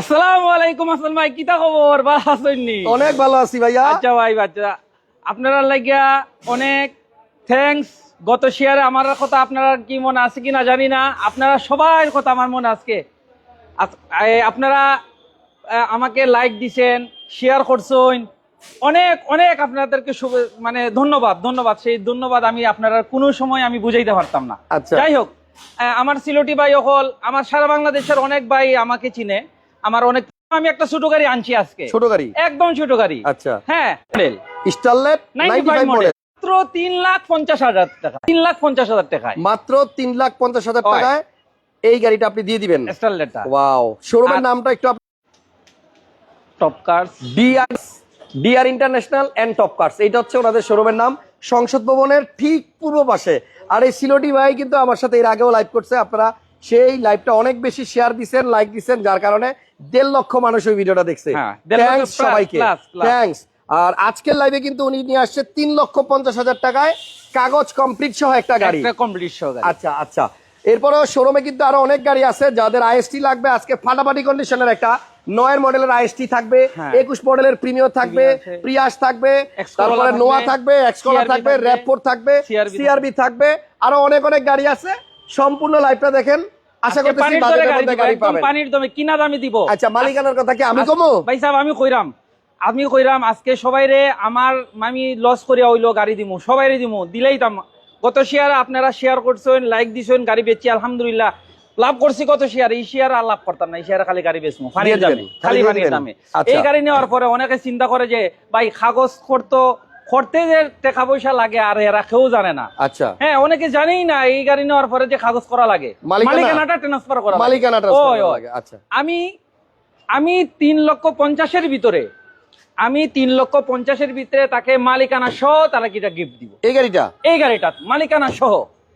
আসসালামু আলাইকুম আসসালাম ভাই কিতা খবর? ভালো আছেননি অনেক ভালো আছি ভাইয়া। আচ্ছা ভাই বাচ্চা আপনারা লাগিয়া অনেক থ্যাঙ্কস গত শেয়ারে আমার কথা আপনারা কি মনে আছে কিনা জানি না। আপনারা সবার কথা আমার মনে আজকে আপনারা আমাকে লাইক দিছেন শেয়ার করছেন। অনেক অনেক আপনাদেরকে মানে ধন্যবাদ ধন্যবাদ। সেই ধন্যবাদ আমি আপনারা কোনো সময় আমি বুঝাইতে পারতাম না। আচ্ছা। যাই হোক আমার সিলোটি ভাই হল আমার সারা বাংলাদেশের অনেক ভাই আমাকে চিনে। আমার অনেক আমি একটা ছোট গাড়ি আনছি আজকে। ছোট গাড়ি? একদম ছোট গাড়ি। আচ্ছা। হ্যাঁ। মডেল স্টারলেট 95 95 মডেল মাত্র তিন লাখ পঞ্চাশ হাজার টাকা। তিন লাখ পঞ্চাশ হাজার টাকায়। মাত্র তিন লাখ পঞ্চাশ হাজার। টাকায় এই গাড়িটা আপনি দিয়ে দিবেন। স্টারলেটটা ওয়াও শোরুমের নামটা একটু top cars DR DR international and top cars এটা হচ্ছে ওনাদের শোরুমের নাম। সংসদ ভবনের ঠিক পূর্ব পাশে। আর এই সিলোটি ভাই কিন্তু আমার সাথে এর আগেও লাইভ করছে। আপনারা সেই লাইভটা অনেক বেশি শেয়ার দিছেন লাইক দিছেন যার কারণে দেড় লক্ষ মানুষ ওই ভিডিওটা দেখছে। হ্যাঁ, থ্যাংকস সবাইকে। থ্যাংকস আর আজকের লাইভে কিন্তু উনি নিয়ে আসছে তিন লক্ষ পঞ্চাশ হাজার টাকায় কাগজ কমপ্লিট সহ একটা গাড়ি। কমপ্লিট গাড়ি। আচ্ছা আচ্ছা। এরপরেও শোরুমে কিন্তু আরও অনেক গাড়ি আছে যাদের আইএসটি লাগবে আজকে ফাটাফাটি কন্ডিশনের একটা নয়ের মডেলের আইএসটি থাকবে হ্যাঁ। একুশ মডেলের প্রিমিয় থাকবে প্রিয়াস থাকবে তারপরে নোয়া থাকবে এক্সকোলা থাকবে থাকবে, র্যাপ থাকবে সিআরবি থাকবে আরও অনেক অনেক গাড়ি আছে। সম্পূর্ণ লাইভটা দেখেন। আশা করতেছি বাজেটের মধ্যে দিব, গাড়ি পাবেন। পানির দমে কিনা দামে দিব। আচ্ছা মালিকানার কথা কি আমি কমো? ভাই সাহেব আমি কইরাম। আমি কইরাম আজকে সবাই রে আমার আমি লস করিয়া হইল গাড়ি দিমু। সবাই দিমু দিলেই দাম। গত শেয়ার আপনারা শেয়ার করছেন লাইক দিছেন গাড়ি বেচি আলহামদুলিল্লাহ। লাভ করছি কত শেয়ার এই শেয়ার আর লাভ করতাম না এই শেয়ার খালি গাড়ি বেচমু ফানির দামে খালি ফানির। দামে আচ্ছা। এই গাড়ি নেওয়ার পরে অনেকে চিন্তা করে যে ভাই কাগজ করতো যে টাকা পয়সা লাগে আর এরা কেউ জানে না। আচ্ছা। হ্যাঁ অনেকে জানেই না এই গাড়ি নেওয়ার পরে যে কাগজ করা লাগে। মালিকানাটা ট্রান্সফার করা লাগে। মালিকানা ওই, transfer ওই। লাগে, আচ্ছা। আমি আমি তিন লক্ষ পঞ্চাশের ভিতরে আমি তিন লক্ষ পঞ্চাশের ভিতরে তাকে মালিকানা সহ তারা কিটা গিফট দিব। এই গাড়িটা? এই গাড়িটা মালিকানা সহ।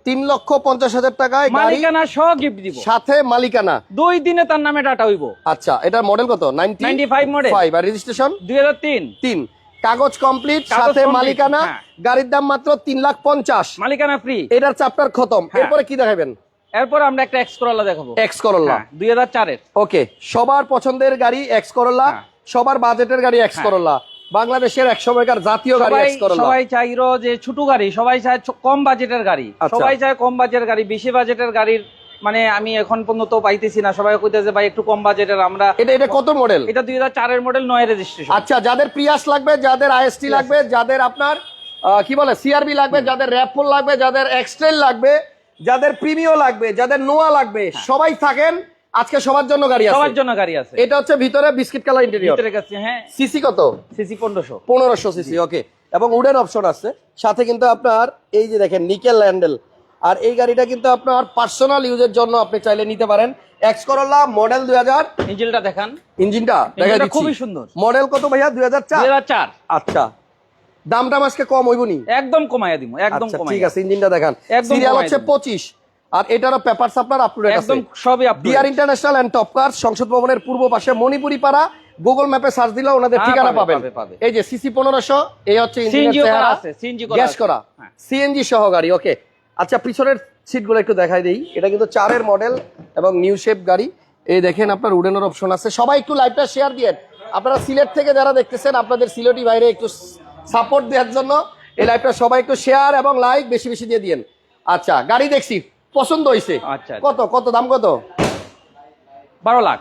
তিন লক্ষ পঞ্চাশ হাজার টাকায় মালিকানা সহ গিফট দিব। সাথে মালিকানা। দুই দিনে তার নামে ডাটা হইব। আচ্ছা এটার মডেল কত? Ninety 95 model। ফাইভ আর রেজিস্ট্রেশন দুই হাজার তিন। তিন। কাগজ কমপ্লিট সাথে মালিকানা হ্যাঁ। গাড়ির দাম মাত্র তিন লাখ পঞ্চাশ মালিকানা ফ্রি এটার চাপ্টার খতম হ্যাঁ। এরপরে কি দেখাবেন এরপর আমরা একটা এক্স করলা দেখাবো এক্স করোলা দুই হাজার চারের ওকে সবার পছন্দের গাড়ি এক্স করোলা হ্যাঁ। সবার বাজেটের গাড়ি এক্স হ্যাঁ। করোলা বাংলাদেশের এক সময়কার জাতীয় গাড়ি সবাই চাইরো যে ছোট গাড়ি সবাই চায় কম বাজেটের গাড়ি আচ্ছা। সবাই চায় কম বাজেটের গাড়ি বেশি বাজেটের গাড়ির মানে আমি এখন পর্যন্ত পাইতেছি না। সবাই কইতেছে ভাই একটু কম বাজেটের আমরা এটা এটা কত মডেল এটা দুই হাজার চারের মডেল নয় রেজিস্ট্রেশন আচ্ছা যাদের প্রিয়াস লাগবে যাদের আইএসটি লাগবে যাদের আপনার কি বলে সিআরবি লাগবে যাদের র্যাপফুল লাগবে যাদের এক্সট্রেল লাগবে যাদের প্রিমিও লাগবে যাদের নোয়া লাগবে সবাই থাকেন। আজকে সবার জন্য গাড়ি আছে। সবার জন্য গাড়ি আছে। এটা হচ্ছে ভিতরে বিস্কিট কালার ইন্টেরিয়র ভিতরে কাছে হ্যাঁ। সিসি কত? সিসি পনেরোশো। পনেরোশো সিসি ওকে এবং উডেন অপশন আছে। সাথে কিন্তু আপনার এই যে দেখেন নিকেল হ্যান্ডেল আর এই গাড়িটা কিন্তু আপনার পার্সোনাল ইউজের জন্য আপনি চাইলে নিতে পারেন। এক্স করোলা মডেল ইঞ্জিনটা দেখান। ইঞ্জিনটা দেখা ইঞ্জিনটা দিচ্ছি। খুবই সুন্দর। মডেল কত ভাইয়া? আচ্ছা। দামটা আজকে কম একদম একদম আচ্ছা ঠিক আছে ইঞ্জিনটা দেখান। সিরিয়াল হচ্ছে দেবো। পঁচিশ। আর এটারও পেপার আপনার আপডেট আছে একদম সবই আপনি DR international and top car সংসদ ভবনের পূর্ব পাশে মণিপুরি পাড়া গুগল ম্যাপে সার্চ দিলে ওনাদের হ্যাঁ, ঠিকানা পাবে, পাবেন। পাবে, পাবে। এই যে সিসি পনেরোশো এই হচ্ছে গ্যাস করা হ্যাঁ। সিএনজি সহ গাড়ি ওকে আচ্ছা পিছনের সিটগুলো একটু দেখাই দিই। এটা কিন্তু চারের মডেল এবং নিউ শেপ গাড়ি। এই দেখেন আপনার উডেনের অপশন আছে। সবাই একটু লাইভটা শেয়ার দিয়েন আপনারা সিলেট থেকে যারা দেখতেছেন আপনাদের সিলেটি বাইরে একটু সাপোর্ট দেওয়ার জন্য এই লাইভটা সবাই একটু শেয়ার এবং লাইক বেশি বেশি দিয়ে দিয়েন। আচ্ছা গাড়ি দেখছি। পছন্দ হয়েছে আচ্ছা। কত? কত? দাম কত? বারো লাখ।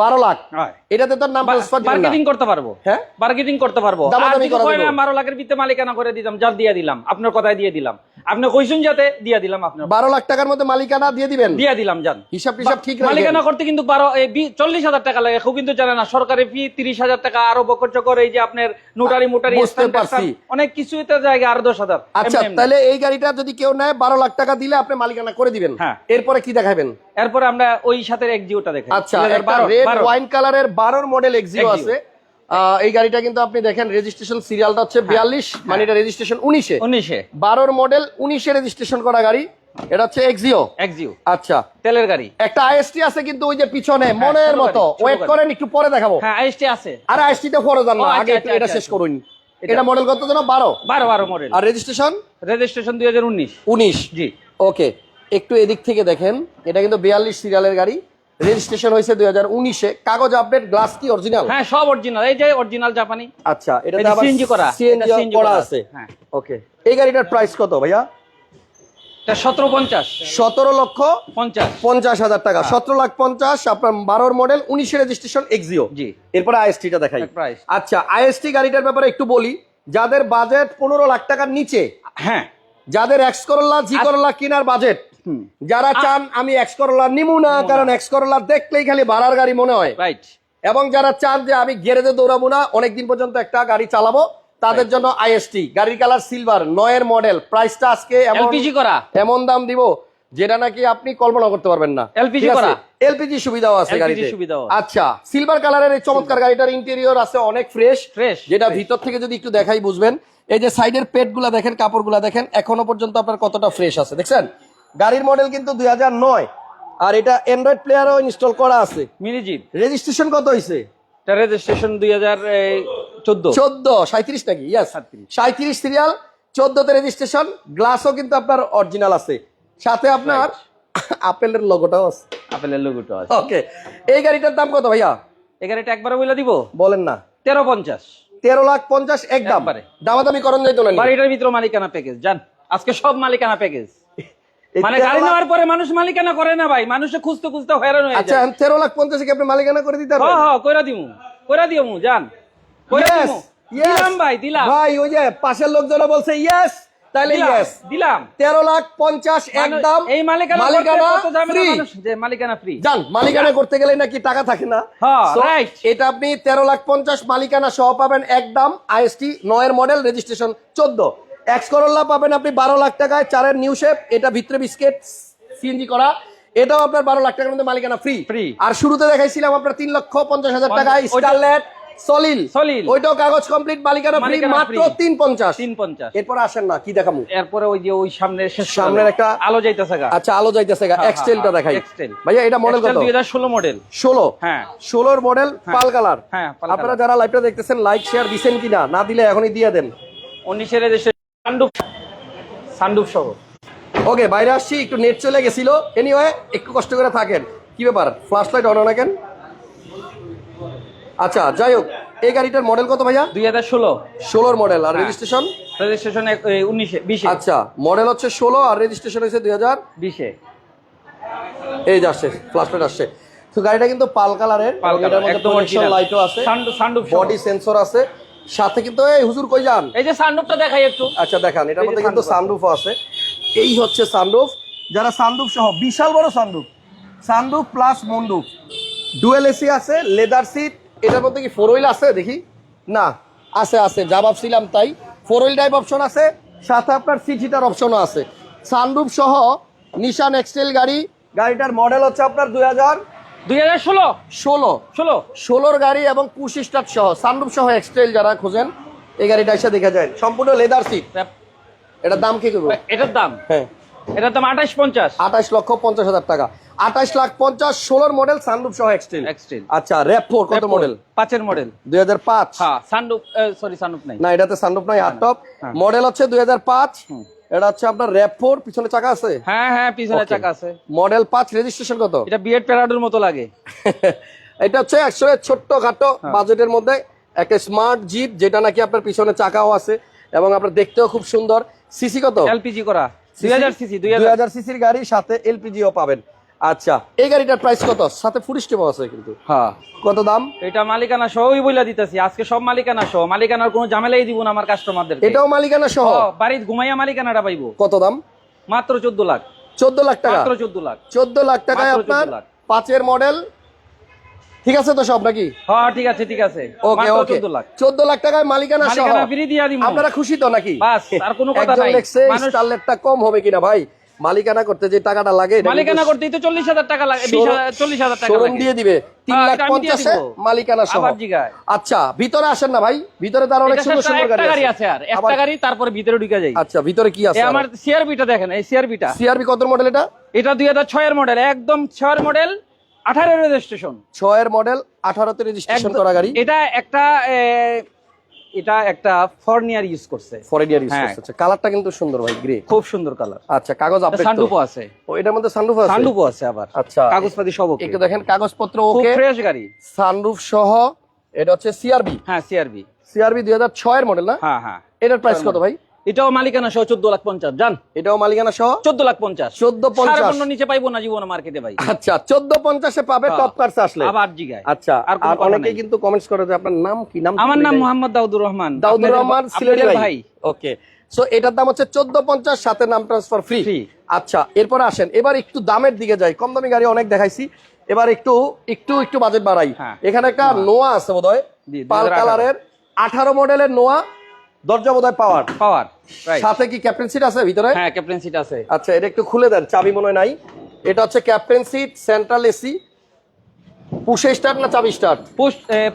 বারো লাখ। হয়। এটাতে নাম মার্কেটিং করতে পারব। হ্যাঁ? মার্কেটিং করতে পারব। বারো লাখের ভিতরে মালিকানা করে যার দিয়ে দিলাম আপনার কথায় দিয়ে দিলাম। আপনি কইসুন যাতে দিয়ে দিলাম আপনার বারো লাখ টাকার মধ্যে মালিকানা দিয়ে দিবেন? দিয়ে দিলাম যান হিসাব টিসাব ঠিক মালিকানা করতে কিন্তু বারো এই চল্লিশ হাজার টাকা লাগে। কিন্তু জানে না সরকারি ফি তিরিশ হাজার টাকা আরও বকর চকর এই যে আপনার নোটারি মোটারি অনেক কিছু জায়গা আরও দশ হাজার। আচ্ছা। তাহলে এই গাড়িটা যদি কেউ নেয় বারো লাখ টাকা দিলে আপনি মালিকানা করে দিবেন। হ্যাঁ। এরপরে কি দেখাবেন? এরপরে আমরা ওই সাথে এক্সিওটা দেখে আচ্ছা রেড ওয়াইন কালারের বারোর মডেল এক্সিও আছে। এই গাড়িটা কিন্তু আপনি দেখেন রেজিস্ট্রেশন সিরিয়ালটা হচ্ছে বিয়াল্লিশ মানে এটা রেজিস্ট্রেশন উনিশে। উনিশে। বারোর মডেল উনিশে রেজিস্ট্রেশন করা গাড়ি এটা হচ্ছে এক্সিও এক্সিও আচ্ছা। তেলের গাড়ি। একটা আইএসটি আছে কিন্তু ওই যে পিছনে মনের মতো। ওয়েট করেন একটু পরে দেখাবো। হ্যাঁ আইএসটি আছে। আর আইএসটি তে ফরজ না আচ্ছা, আগে আচ্ছা, এটা আচ্ছা, শেষ করুন। এটা- মডেল কত যেন? বারো। বারো বারো মডেল আর রেজিস্ট্রেশন রেজিস্ট্রেশন দুই হাজার উনিশ। উনিশ। জি। ওকে একটু এদিক থেকে দেখেন। এটা কিন্তু বিয়াল্লিশ সিরিয়ালের গাড়ি। রেজিস্ট্রেশন হয়েছে দুই হাজার উনিশে। কাগজ আপডেট গ্লাস কি অরিজিনাল হ্যাঁ সব অরিজিনাল এই যে অরিজিনাল জাপানি আচ্ছা এটা CNG করা। সিএনজি করা আছে। হ্যাঁ। ওকে এই গাড়িটার প্রাইস কত ভাইয়া? এটা সতেরো পঞ্চাশ। সতেরো লক্ষ পঞ্চাশ। পঞ্চাশ হাজার টাকা। সতেরো লাখ পঞ্চাশ আপনার বারোর মডেল উনিশে রেজিস্ট্রেশন এক্সিও জি। এরপরে আইএসটিটা দেখাই। আচ্ছা আইএসটি গাড়িটার ব্যাপারে একটু বলি। যাদের বাজেট পনেরো লাখ টাকার নিচে হ্যাঁ। যাদের এক্স করোলা জি করোলা কেনার বাজেট যারা চান আমি এক্স করোলা নিমু না কারণ এক্স করোলা দেখলেই খালি ভাড়ার গাড়ি মনে হয়। রাইট এবং যারা চান যে আমি গ্যারেজে দৌড়াবো না অনেকদিন পর্যন্ত একটা গাড়ি চালাবো তাদের জন্য আইএসটি গাড়ির কালার সিলভার নয়ের মডেল প্রাইসটা আজকে এমন এলপিজি করা। এমন দাম দিব যেটা নাকি আপনি কল্পনা করতে পারবেন না। এলপিজি করা? এলপিজি সুবিধাও আছে গাড়িতে। সুবিধাও। আচ্ছা সিলভার কালারের এই চমৎকার গাড়িটার ইন্টেরিয়র আছে অনেক ফ্রেশ Fresh, যেটা ভিতর থেকে যদি একটু দেখাই বুঝবেন এই যে সাইডের পেটগুলা দেখেন কাপড়গুলা দেখেন এখনও পর্যন্ত আপনার কতটা ফ্রেশ আছে দেখছেন? গাড়ির মডেল কিন্তু দুই নয়। আর এটা অ্যান্ড্রয়েড প্লেয়ারও ইনস্টল করা আছে। মিনিজি রেজিস্ট্রেশন কত হয়েছে এটা রেজিস্ট্রেশন দুই হাজার চোদ্দ। চোদ্দ সাঁত্রিশ নাকি? ইয়াস 37 সাঁত্রিশ সিরিয়াল চোদ্দতে রেজিস্ট্রেশন গ্লাসও কিন্তু আপনার অরিজিনাল আছে। সাথে আপনার আপেলের লোগোটাও আছে। আপেলের লোগোটা আছে। ওকে এই গাড়িটার দাম কত ভাইয়া? এই গাড়িটা একবারে বলে দিব? বলেন না। তেরো পঞ্চাশ। তেরো লাখ পঞ্চাশ একদম। দামাদামি করণ যাইতো না বাড়িটার ভিতরে মালিকানা প্যাকেজ জান। আজকে সব মালিকানা প্যাকেজ মানে গাড়ি নেওয়ার পরে মানুষ মালিকানা করে না ভাই। মানুষে খুঁজতে খুঁজতে হয়রান হয়ে আচ্ছা যায়। তেরো লাখ পঞ্চাশে কি আপনি মালিকানা করে দিতে পারবেন? হ কইরা দিমু। কইরা দিমু জান কইরা দিমু। দিলাম ভাই দিলাম। ভাই ওই যে পাশের লোকজন বলছে ইয়েস তাহলে ইয়েস দিলাম। তেরো লাখ পঞ্চাশ একদম এই মালিকানা মালিকানা মানুষ? যে মালিকানা ফ্রি জান মালিকানা করতে গেলে নাকি টাকা থাকে না? হ্যাঁ, right. এটা আপনি তেরো লাখ পঞ্চাশ মালিকানা সহ পাবেন একদম আইএসটি নয়ের মডেল রেজিস্ট্রেশন চোদ্দ। এক্স করোলা পাবেন আপনি বারো লাখ টাকায় চারের নিউ শেপ এটা ভিতরে বিস্কেট সিএনজি করা এটাও আপনার বারো লাখ টাকার মধ্যে মালিকানা ফ্রি ফ্রি আর শুরুতে দেখাইছিলাম আপনার তিন লক্ষ পঞ্চাশ হাজার টাকায় স্টারলেট সলিল সলিল। ওইটাও কাগজ কমপ্লিট মালিকানা ফ্রি মালিকানা মাত্র তিন পঞ্চাশ। তিন পঞ্চাশ। এরপর আসেন না কি দেখামু এরপরে ওই যে ওই সামনে সামনের একটা- আলো যাইতেছে আচ্ছা আলো যাইতেছে হ্যাঁ, এক্সটেলটা হ্যাঁ, দেখাই। ভাইয়া এটা মডেল কত? দুই হাজার ষোলো মডেল ষোলো? হ্যাঁ। ষোলোর মডেল পাল কালার হ্যাঁ, আপনারা। যারা লাইভটা দেখতেছেন লাইক শেয়ার দিচ্ছেন কিনা না দিলে এখনই দিয়ে দেন। উনিশের সান্ডুপ সান্ডুপ সহ ওকে বাইরে আসছি একটু নেট চলে গেছিল। এনিওয়ে একটু কষ্ট করে থাকেন। কি ব্যাপার? ফ্ল্যাশ লাইট অন না কেন? আচ্ছা যাই হোক এই গাড়িটার মডেল কত ভাইয়া? দুই হাজার ষোলো। ষোলোর মডেল আর হ্যাঁ। রেজিস্ট্রেশন রেজিস্ট্রেশন উনিশে বিশে। আচ্ছা মডেল হচ্ছে ষোলো আর রেজিস্ট্রেশন হয়েছে দুই হাজার বিশে। এই যে আসছে ফ্ল্যাশ লাইট আসছে। তো গাড়িটা কিন্তু পাল কালারের পাল এটার কালার মধ্যে লাইটও আছে। সান্ডু- সান্ডুপ বডি সেন্সর আছে। সাথে কিন্তু এই হুজুর কই যান? এই যে সান্ডুপটা দেখাই একটু। আচ্ছা দেখান এটার মধ্যে কিন্তু সানরুফ আছে। এই হচ্ছে সানরুফ যারা সানরুফ সহ বিশাল বড় সানরুফ সানরুফ প্লাস মন্ডুফ ডুয়েল এসি আছে লেদার সিট এটার মধ্যে কি ফোর হুইল আছে? দেখি। না আছে আছে যা ভাবছিলাম তাই। ফোর হুইল ড্রাইভ অপশন আছে সাথে আপনার সিট হিটার অপশনও আছে। সানরুফ সহ নিশান এক্সটেল গাড়ি। গাড়িটার মডেল হচ্ছে আপনার দুই হাজার দুই হাজার ষোলো? ষোলো। ষোলো? ষোলোর গাড়ি এবং পুশ স্টার্ট সহ সানরুফ সহ এক্সটেল যারা খোঁজেন এই গাড়িটা এসে দেখা যায় সম্পূর্ণ লেদার সিট এটার দাম কি করব? এটার দাম? হ্যাঁ। এটার দাম আঠাশ পঞ্চাশ। আঠাশ লক্ষ পঞ্চাশ হাজার টাকা। আঠাশ লাখ পঞ্চাশ ষোলোর মডেল সানরুফ সহ এক্সটেল এক্সটেল আচ্ছা র্যাপ ফোর কত মডেল পাঁচের মডেল দুই হাজার পাঁচ। হ্যাঁ সানডুপ সরি নাই। না এটাতে সানরুফ নয় হার্ড টপ। মডেল হচ্ছে দুই হাজার পাঁচ। এটা হচ্ছে আপনার র্যাপ পিছনে চাকা আছে? হ্যাঁ হ্যাঁ পিছনে চাকা আছে। মডেল 5 রেজিস্ট্রেশন কত? এটা বিএড প্যারাডোর মতো লাগে। এটা হচ্ছে একশো ছোট্ট খাটো হ্যাঁ। বাজেটের মধ্যে একটা স্মার্ট জিপ যেটা নাকি আপনার পিছনে চাকাও আছে এবং আপনার দেখতেও খুব সুন্দর। সিসি কত? এলপিজি করা। দুই হাজার সিসি দুই দুই হাজার হাজার সিসির গাড়ি সাথে এলপিজিও পাবেন। আচ্ছা। এই গাড়িটার প্রাইস কত? সাথে আছে কিন্তু। হ্যাঁ। কত দাম? এটা মালিকানা সহই বইলা দিতেছি। আজকে সব মালিকানা সহ। মালিকানার কোনো ঝামেলাই দিব না আমার কাস্টমারদের এটাও মালিকানা সহ? বাড়ির ঘুমাইয়া মালিকানাটা পাইবো। কত দাম? মাত্র চোদ্দ লাখ। চোদ্দ লাখ টাকা? মাত্র চোদ্দ লাখ। চোদ্দ লাখ টাকায় আপনার পাঁচের মডেল ঠিক আছে তো সব নাকি? হ্যাঁ ঠিক আছে ঠিক আছে। ওকে ওকে চোদ্দ লাখ। চোদ্দ লাখ টাকায় মালিকানা সহ। মালিকানা ফ্রি দিয়া দিব আপনারা খুশি তো নাকি? বাস, আর কোনো কথা নাই। মানুষ- স্টারলেটটা কম হবে কিনা ভাই? মালিকানা করতে যে টাকাটা লাগে মালিকানা করতেই তো চল্লিশ হাজার টাকা লাগে বিশ হাজার চল্লিশ হাজার টাকা শোরুম দিয়ে দিবে তিন হ্যাঁ, লাখ। মালিকানা সহ। আবার জিগায়। আচ্ছা ভিতরে আসেন না ভাই ভিতরে তার অনেক সুন্দর সুন্দর একটা গাড়ি গাড়ি আছে। আর একটা গাড়ি তারপরে ভিতরে ঢুকে যাই। আচ্ছা ভিতরে কি আছে আমার সিআরবিটা দেখেন এই সিআরবিটা সিআরবি কত মডেল এটা? এটা দুই হাজার ছয়ের মডেল একদম ছয়ের মডেল আঠারো রেজিস্ট্রেশন ছয়ের মডেল আঠারোতে রেজিস্ট্রেশন করা গাড়ি। এটা একটা এটা একটা ফর্নিয়ার ইউজ করছে। ফরেন ইউজ করছে। আচ্ছা কালারটা কিন্তু সুন্দর ভাই গ্রে খুব সুন্দর কালার আচ্ছা কাগজ আপডেট সানরুফও আছে। ও এটার মধ্যে সানরুফ আছে? সানরুফও আছে আবার। আচ্ছা কাগজপাতি সব ওকে একটু দেখেন কাগজপত্র ওকে খুব ফ্রেশ গাড়ি। সানরুফ সহ এটা হচ্ছে সিআরবি হ্যাঁ সিআরবি সিআরবি দুই হাজার ছয়ের মডেল না? হ্যাঁ হ্যাঁ। এটার প্রাইস কত ভাই? এটাও মালিকানা সহ চোদ্দ লাখ পঞ্চাশ জান? এটাও মালিকানা সহ? চোদ্দ লাখ পঞ্চাশ। চোদ্দ পঞ্চাশ। নিচে পাইবো না জীবন মার্কেটে ভাই? আচ্ছা চোদ্দ পঞ্চাশে পাবে হ্যাঁ। টপ কার্স আসলে। আবার জিগায়। আচ্ছা আর কথা কিন্তু কমেন্টস করে যে আপনার নাম কি? নাম আমার নাম মোহাম্মদ দাউদুর রহমান। দাউদুর রহমান আপনাদের সিলেটি ভাই। ওকে সো এটার দাম হচ্ছে চোদ্দ পঞ্চাশ সাথে নাম ট্রান্সফার ফ্রি। আচ্ছা এরপর আসেন। এবার একটু দামের দিকে যাই। কম দামি গাড়ি অনেক দেখাইছি। এবার একটু একটু একটু বাজেট বাড়াই। হ্যাঁ। এখানে একটা নোয়া আছে বোধহয়। জি, পাল কালারের আঠারো মডেলের নোয়া। দরজা বোধহয় পাওয়ার। পাওয়ার সাথে কি ক্যাপ্টেন সিট আছে ভিতরে? হ্যাঁ ক্যাপ্টেন সিট আছে। আচ্ছা এটা একটু খুলে দেন চাবি মনে হয় নাই। এটা হচ্ছে ক্যাপ্টেন সিট সেন্ট্রাল এসি পুশে স্টার্ট না চাবি স্টার্ট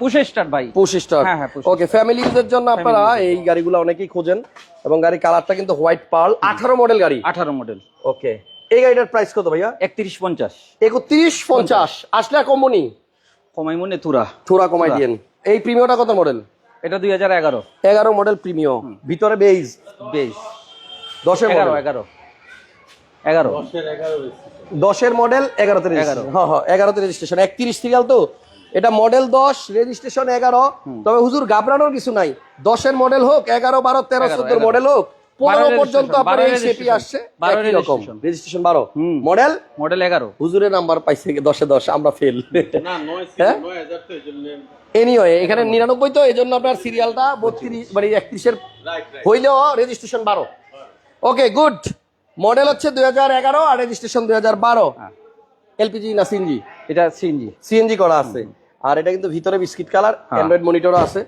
পুশ স্টার্ট ভাই। পুশ স্টার্ট হ্যাঁ, হ্যাঁ, ওকে ফ্যামিলি ইউজের জন্য আপনারা এই গাড়িগুলো অনেকেই খোঁজেন এবং গাড়ির কালারটা কিন্তু হোয়াইট পার্ল মডেল গাড়ি। আঠারো মডেল ওকে এই গাড়িটার প্রাইস কত ভাইয়া? একত্রিশ পঞ্চাশ। একত্রিশ পঞ্চাশ। আসলে আর কমবনি কমাই মনে তুরা থোড়া কমাই দিয়েন। এই কত মডেল এটা দুই হাজার এগারো। এগারো মডেল প্রিমিয়াম ভিতরে বেইজ বেশ দশের এগারো এগারো। এগারো। দশের মডেল এগারোতে এগারো। হ্যাঁ হ্যাঁ এগারোতে রেজিস্ট্রেশন একত্রিশ সিরিয়াল তো। এটা মডেল দশ রেজিস্ট্রেশন এগারো। তবে হুজুর ঘাবড়ানোর কিছু নাই। দশের মডেল হোক এগারো বারো তেরো চোদ্দোর চোদ্দ মডেল হোক পনেরো পর্যন্ত আপনার বারো এই শেপি আসছে একই রকম। রেজিস্ট্রেশন। বারো। মডেল? মডেল এগারো। হুজুরের নাম্বার পাইছে দশে দশ আমরা ফেল। হ্যাঁ? এনিওয়ে এখানে নিরানব্বই তো এই জন্য আপনার সিরিয়ালটা বত্রিশ মানে একত্রিশের হইলেও রেজিস্ট্রেশন বারো। ওকে গুড মডেল হচ্ছে দুই হাজার এগারো আর রেজিস্ট্রেশন দুই হাজার বারো। এলপিজি না সিএনজি? এটা সিএনজি। সিএনজি করা আছে। আর এটা কিন্তু ভিতরে বিস্কিট কালার হ্যাঁ। অ্যান্ড্রয়েড মনিটরও আছে।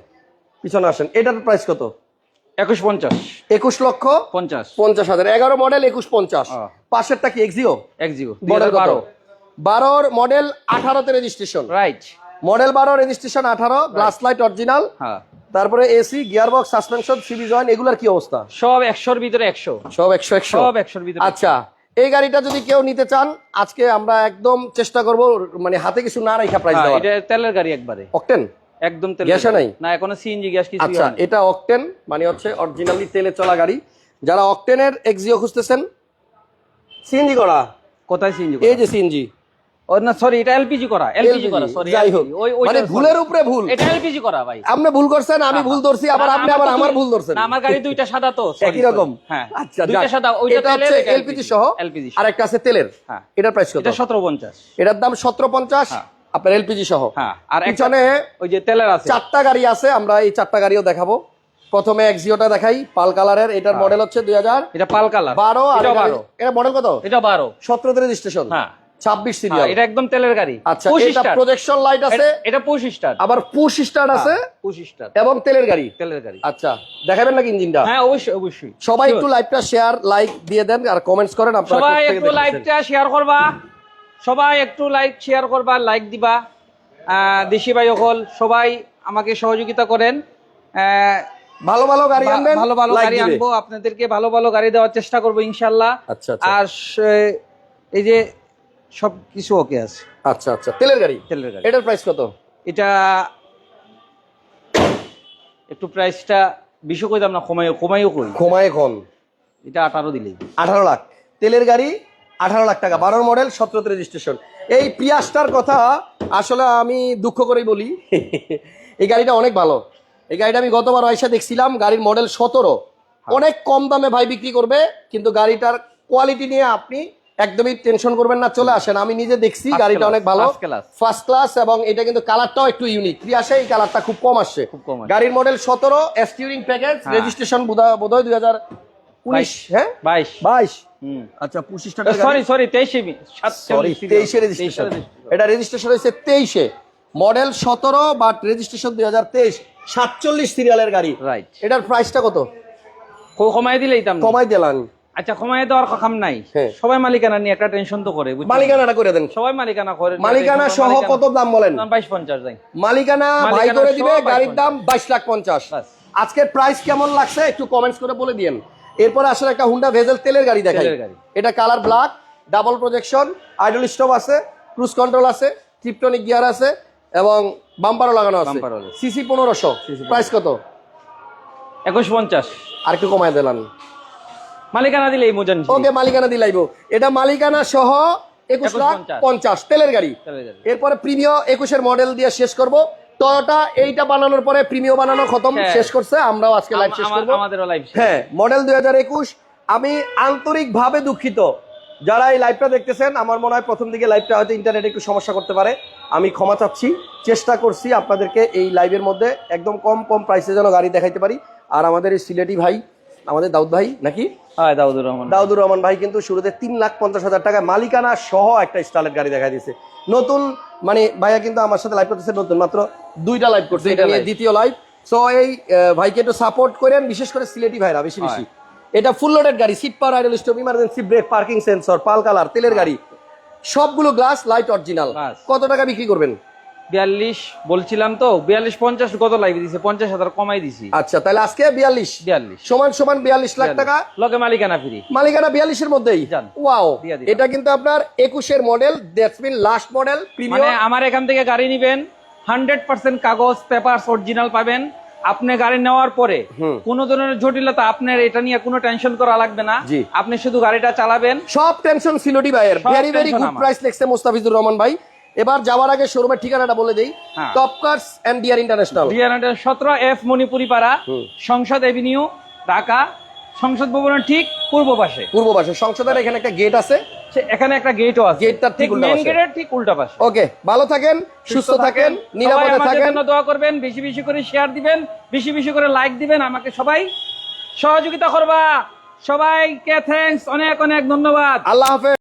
পিছনে আসেন এটার প্রাইস কত? একুশ পঞ্চাশ। একুশ লক্ষ পঞ্চাশ। পঞ্চাশ হাজার। এগারো মডেল একুশ পঞ্চাশ। পাশেরটা কি এক্সিও এক্সিও মডেল বারো বারো। বারোর মডেল আঠারোতে রেজিস্ট্রেশন রাইট মডেল বারো রেজিস্ট্রেশন আঠারো গ্লাস লাইট অরিজিনাল তারপরে AC gear box suspension CV joint এগুলার কি অবস্থা? সব একশোর ভিতরে একশো। সব একশো একশো। সব একশোর ভিতরে আচ্ছা এই গাড়িটা যদি কেউ নিতে চান আজকে আমরা একদম চেষ্টা করব মানে হাতে কিছু না রেখা প্রাইস হ্যাঁ, দেওয়ার। এটা তেলের গাড়ি একবারে। অকটেন একদম তেল গ্যাসে নাই? না এখনও সিএনজি গ্যাস কিছু আচ্ছা এটা অকটেন মানে হচ্ছে অরিজিনালি তেলে চলা গাড়ি। যারা অকটেনের এক্সিও খুঁজতেছেন সিএনজি করা? কোথায় সিএনজি এই যে সিএনজি ও না সরি এটা এলপিজি করা এলপিজি করা সরি যাই হোক। ওই ওই মানে ভুলের উপরে ভুল। এটা এলপিজি করা ভাই। আপনি ভুল করছেন আমি ভুল ধরছি আবার আপনি আবার আমার ভুল ধরছেন। না আমার গাড়ি দুইটা সাদা তো একই রকম। হ্যাঁ আচ্ছা দুইটা সাদা ওইটা এটা হচ্ছে এলপিজি সহ। এলপিজি আর একটা আছে তেলের। হ্যাঁ। এটার প্রাইস কত? এটা সতেরো পঞ্চাশ। এটার দাম সতেরো পঞ্চাশ। হ্যাঁ। আপনার এলপিজি সহ। হ্যাঁ আর পিছনে ওই যে তেলের আছে। চারটা গাড়ি আছে আমরা এই চারটা গাড়িও দেখাবো। প্রথমে এক্সিওটা দেখাই পাল কালারের এটার মডেল হচ্ছে দুই হাজার এটা পাল কালার। বারো আর বারো। এটা মডেল কত? এটা বারো। সতেরোতে রেজিস্ট্রেশন হ্যাঁ। ছাব্বিশ হ্যাঁ, সিরিয়াল এটা একদম তেলের গাড়ি। আচ্ছা পুশ এটা প্রজেকশন লাইট আছে। এটা পুশ স্টার্ট। আবার পুশ আছে পুশ এবং তেলের গাড়ি। তেলের গাড়ি। আচ্ছা দেখাবেন নাকি ইঞ্জিনটা হ্যাঁ অবশ্যই অবশ্যই। সবাই একটু লাইভটা শেয়ার লাইক দিয়ে দেন আর কমেন্টস করেন আপনারা সবাই একটু। লাইভটা শেয়ার করবা। সবাই একটু লাইক শেয়ার করবা লাইক দিবা। দেশি ভাই হল সবাই আমাকে সহযোগিতা করেন। ভালো ভালো গাড়ি আনবেন ভালো ভালো গাড়ি আনব আপনাদেরকে ভালো ভালো গাড়ি দেওয়ার চেষ্টা করব ইনশাল্লাহ। আচ্ছা আচ্ছা। আর এই যে সব কিছু ওকে আছে। আচ্ছা আচ্ছা। তেলের গাড়ি? তেলের গাড়ি। এটার প্রাইস কত? এটা একটু প্রাইসটা বিশও কইতাম না কমাইও কমাইও কই। ঘুমায় এখন এটা আঠারো দিলেই। আঠারো লাখ। তেলের গাড়ি? আঠারো লাখ টাকা বারোর মডেল সতেরোতে রেজিস্ট্রেশন এই পিয়াসটার কথা আসলে আমি দুঃখ করেই বলি। এই গাড়িটা অনেক ভালো। এই গাড়িটা আমি গতবার আয়সা দেখছিলাম গাড়ির মডেল সতেরো। অনেক কম দামে ভাই বিক্রি করবে কিন্তু গাড়িটার কোয়ালিটি নিয়ে আপনি একদমই টেনশন করবেন না চলে আসেন। আমি নিজে দেখছি গাড়িটা অনেক ভালো। ফার্স্ট ক্লাস এবং এটা কিন্তু কালারটাও একটু ইউনিক প্রিয়াসে এই কালারটা খুব কম আসছে। আসে। গাড়ির মডেল সতেরো স্টিউরিং প্যাকেজ হ্যাঁ। রেজিস্ট্রেশন বোধ হয় দুই হাজার উনিশ হ্যাঁ? বাইশ। বাইশ। আচ্ছা পঁচিশ সরি সরি তেইশে সরি তেইশে রেজিস্ট্রেশন। এটা রেজিস্ট্রেশন হয়েছে তেইশে। মডেল সতেরো বাট রেজিস্ট্রেশন দুই হাজার তেইশ। সাতচল্লিশ সিরিয়ালের গাড়ি। রাইট এটার প্রাইসটা কত? কমাই দাম কমাই দিলাম। আচ্ছা কমাই দেওয়ার কাম নাই। হ্যাঁ। সবাই মালিকানা নিয়ে একটা টেনশন তো করে মালিকানাটা করে দেন। সবাই মালিকানা করে মালিকানা সহ কত দাম বলেন? বাইশ পঞ্চাশ যাই মালিকানা ভাই করে দিবে গাড়ির দাম বাইশ লাখ পঞ্চাশ। আজকের প্রাইস কেমন লাগছে একটু কমেন্টস করে বলে দিয়েন। এরপরে আসলে একটা হুন্ডা ভেজেল তেলের গাড়ি দেখাই। গাড়ি। এটা colour black double projection idle stop আছে ক্রুজ কন্ট্রোল আছে ট্রিপটনিক গিয়ার আছে এবং বাম্পারও লাগানো আছে। সিসি পনেরোশো। প্রাইস কত? একুশ পঞ্চাশ। আর একটু কমায় দিলাম। মালিকানা দিলে মোজান ওকে মালিকানা দিলাইব এটা মালিকানা সহ একুশ লাখ পঞ্চাশ। তেলের গাড়ি। এরপরে প্রিমিয় একুশের মডেল দিয়ে শেষ করব। টয়োটা এইটা বানানোর পরে প্রিমিয় বানানো খতম হ্যাঁ। শেষ করছে আমরাও আজকে লাইভ শেষ করব। আমাদেরও লাইভ হ্যাঁ মডেল দুই হাজার একুশ আমি আন্তরিকভাবে দুঃখিত। যারা এই লাইভটা দেখতেছেন আমার মনে হয় প্রথম দিকে লাইভটা হয়তো ইন্টারনেটে একটু সমস্যা করতে পারে। আমি ক্ষমা চাচ্ছি চেষ্টা করছি আপনাদেরকে এই লাইভের মধ্যে একদম কম কম প্রাইসে যেন গাড়ি দেখাইতে পারি। আর আমাদের এই সিলেটি ভাই আমাদের দাউদ ভাই নাকি? হ্যাঁ দাউদুর রহমান দাউদুর রহমান ভাই কিন্তু শুরুতে তিন লাখ পঞ্চাশ হাজার টাকা মালিকানা সহ একটা স্টাইলের গাড়ি দেখা দিয়েছে। নতুন মানে ভাইয়া কিন্তু আমার সাথে লাইভ করতেছে নতুন মাত্র দুইটা লাইভ করছে এটা নিয়ে দ্বিতীয় লাইভ সো এই ভাইকে একটু সাপোর্ট করেন বিশেষ করে সিলেটি ভাইরা বেশি বেশি। এটা ফুল লোডেড গাড়ি seat power idle stop emergency brake parking sensor pearl colour তেলের গাড়ি। সবগুলো গ্লাস লাইট অরিজিনাল কত টাকা বিক্রি করবেন? বিয়াল্লিশ বলছিলাম তো বিয়াল্লিশ পঞ্চাশ কত লাইভ দিছে পঞ্চাশ হাজার কমাই দিছি। আচ্ছা তাহলে আজকে বিয়াল্লিশ? বিয়াল্লিশ। সমান সমান বিয়াল্লিশ লাখ টাকা? লগে মালিকানা ফ্রি। মালিকানা বিয়াল্লিশের মধ্যেই। ওয়াও এটা কিন্তু আপনার একুশের model that's mean last model মানে আমার এখান থেকে গাড়ি নিবেন হান্ড্রেড পার্সেন্ট কাগজ পেপার অরিজিনাল পাবেন। আপনি গাড়ি নেওয়ার পরে। কোনো ধরনের জটিলতা আপনার এটা নিয়ে কোনো টেনশন করা লাগবে না। আপনি শুধু গাড়িটা চালাবেন। সব টেনশন সিলোটি ভাইয়ের। ভেরি ভেরি গুড প্রাইস লিখছে মোস্তাফিজুর রহমান ভাই। এবার যাওয়ার আগে শোরুমের ঠিকানাটা বলে দেই। Top cars and dear international সতেরো এফ মণিপুরি পাড়া সংসদ এভিনিউ ঢাকা। সংসদ ভবনের ঠিক পূর্ব পাশে। পূর্ব পাশে। সংসদের এখানে একটা গেট আছে। এখানে একটা গেটও আছে। গেটটার ঠিক উল্টা মেইন পাশে। গেটের ঠিক উল্টা পাশে। ওকে ভালো থাকেন সুস্থ থাকেন। নিরাপদে থাকেন। জন্য দোয়া করবেন বেশি বেশি করে শেয়ার দিবেন বেশি বেশি করে লাইক দিবেন আমাকে সবাই সহযোগিতা করবা। সবাইকে থ্যাঙ্কস অনেক অনেক ধন্যবাদ। আল্লাহ হাফেজ।